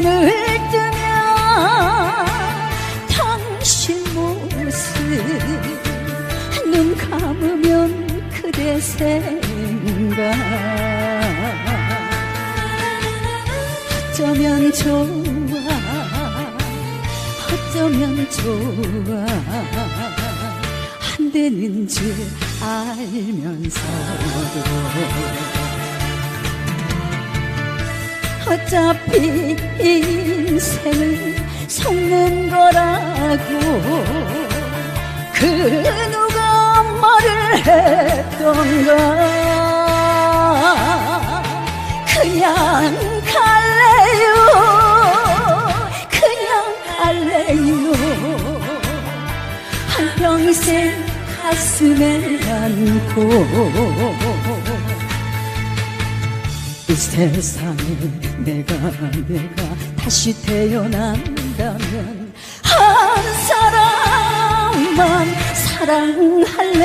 눈을 뜨면 당신 모습 눈 감으면 그대 생각. 어쩌면 좋아 어쩌면 좋아. 안 되는 줄 알면서도 어차피 인생을 속는 거라고. 그 누가 말을 했던가? 그냥 갈래요. 그냥 갈래요. 한평생 가슴에 안고 이 세상에 내가 내가 다시 태어난다면 한 사람만 사랑할래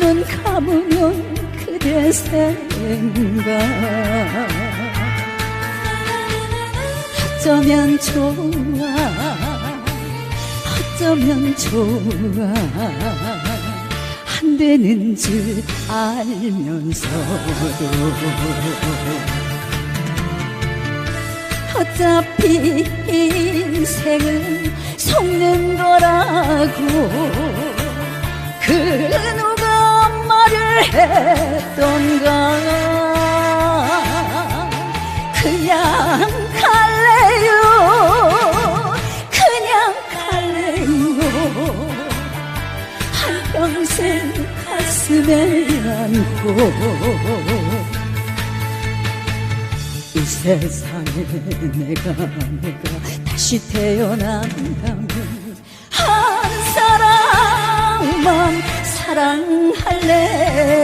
눈 감으면 그대 생각. 어쩌면 좋아 어쩌면 좋아. 안 되는 줄 알면서도. 어차피 인생은 속는 거라고 가슴에 안고 이 세상에 내가 내가 다시 태어난다면 한 사람만 사랑할래